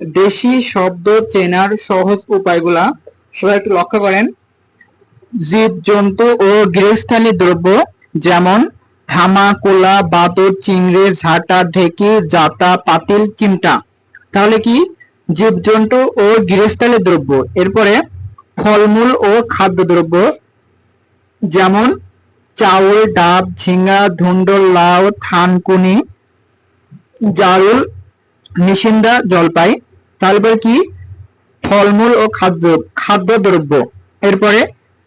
দেশি শব্দ চেনার সহজ উপায়গুলা সবাই একটু লক্ষ্য করেন। জীবজন্তু ও গৃহস্থালী দ্রব্য যেমন ধামা, কোলা, বাদর, চিংড়ি, ঝাঁটা, ঢেকি, জাতা, পাতিল, চিমটা। তাহলে কি? জীবজন্তু ও গৃহস্থালী দ্রব্য। এরপরে ফলমূল ও খাদ্যদ্রব্য যেমন চাউল, ডাব ঝিঙ্গা ধুন্দল, লাউ, থানকুনি, জারুল, নিশিন্দা, জলপাই তারপর কি? ফলমূল ও খাদ্য, খাদ্যদ্রব্য। এরপরে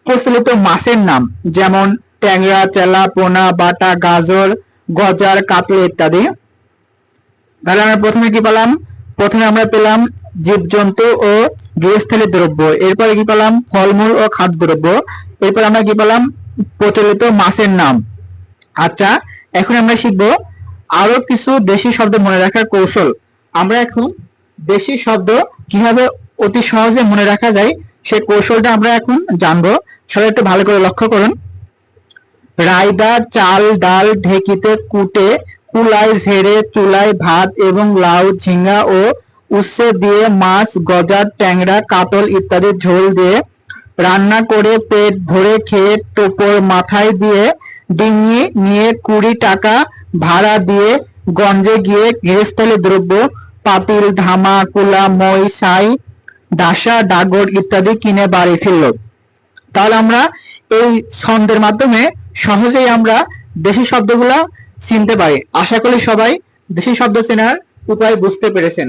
প্রচলিত মাছের নাম, যেমন ট্যাংরা চেলা পোনা, বাটা, গাজর, গজার, কাতল ইত্যাদি। তাহলে আমরা প্রথমে কি পেলাম? প্রথমে আমরা পেলাম জীবজন্তু ও গৃহস্থলী দ্রব্য। এরপরে কি পেলাম? ফলমূল ও খাদ্যদ্রব্য। এরপর আমরা কি পেলাম? প্রচলিত মাছের নাম। আচ্ছা এখন আমরা শিখব আরও কিছু দেশি শব্দ মনে রাখার কৌশল। আমরা এখন দেশি শব্দ কীভাবে অতি সহজে মনে রাখা যায় সেই কৌশলটা আমরা এখন জানব। সবাই একটু ভালো করে লক্ষ্য করুন। রায়দা চাল ডাল ঢেকিতে কুটে কুলাই ঝেড়ে, চুলায় ভাত এবং লাউ ঝিঙ্গা ও উচ্ছে দিয়ে মাছ গজার ট্যাংরা, কাতল ইত্যাদি ঝোল দিয়ে রান্না করে পেট ভরে খেয়ে টোপর মাথায় দিয়ে ডিঙি নিয়ে কুড়ি টাকা ভাড়া দিয়ে গঞ্জে গিয়ে গৃহস্থলী দ্রব্য পাতিল, ধামা, কুলা, মই, সাই, দাসা, ডাগর ইত্যাদি কিনে বাড়ি ফিরল। তাহলে আমরা এই ছন্দের মাধ্যমে সহজেই আমরা দেশি শব্দগুলা চিনতে পারি। আশা করি সবাই দেশি শব্দ চেনার উপায় বুঝতে পেরেছেন।